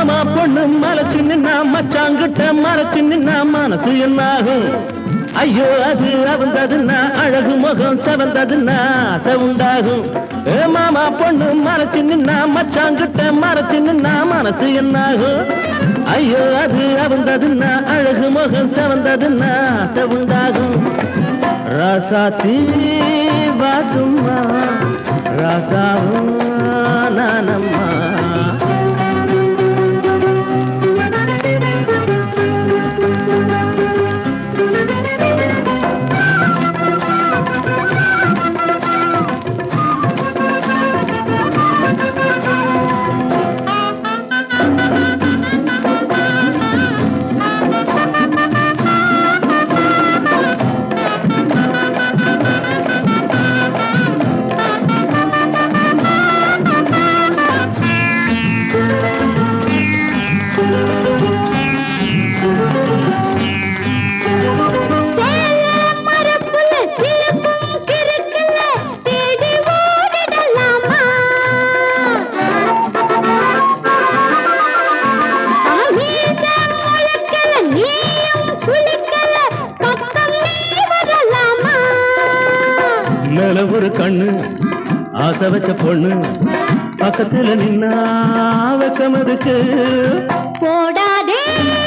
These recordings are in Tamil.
மாமா பொண்ணு மலைச்சு நின்னா மச்சாங்கிட்ட மறைச்சு நின்னா மனசு என்னாகும்? ஐயோ அது அவந்ததுன்னா அழகு முகம் செவந்ததுன்னா ஆசை உண்டாகும். ஏ மாமா பொண்ணு மறைச்சு நின்னா மச்சாங்கிட்ட மறைச்சு நின்னா மனசு என்னாகும்? ஐயோ அது அவந்ததுன்னா அழகு முகம் செவந்ததுன்னா ஆசை உண்டாகும். ராசாத்தி வாசும்மா ராசாவும் நானம்மா. ஒரு கண்ணு. ஆசை வச்ச பொண்ணு. பக்கத்துல நின்னா வெக்கமதுக்கு போடாதே.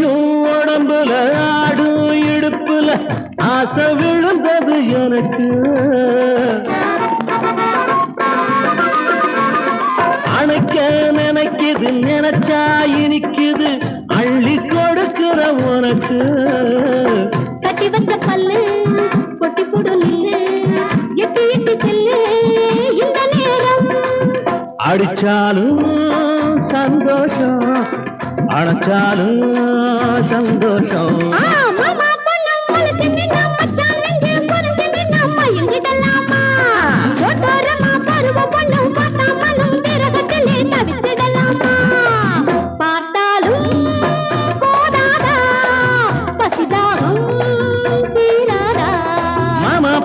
ஆசையும் உடம்புல ஆடும் இடுப்புல ஆசை விழுந்தது எனக்கு. அணைக்க நினைக்குது நினைச்சா இனிக்குது அள்ளி கொடுக்கிற உனக்கு. கட்டி வந்த பல்லு கொட்டி போடு நில்லு எட்டி எட்டி செல்லு இந்த நேரம். அடிச்சாலும் சந்தோஷம் அணைச்சாலும் சந்தோஷம்.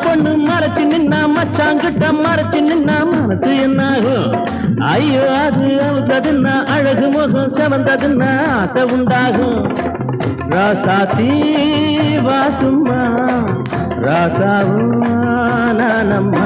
பொண்ணு மறைச்சு நின்னா மச்சாங்கிட்ட மறைச்சு நின்னா மனசு என்னாகும்? ஐயோ அது பூத்ததுன்னா அழகு முகம் செவந்ததுன்னா ஆசை உண்டாகும் ராசாத்தி வாசும்மா ராசாவும் நானம்மா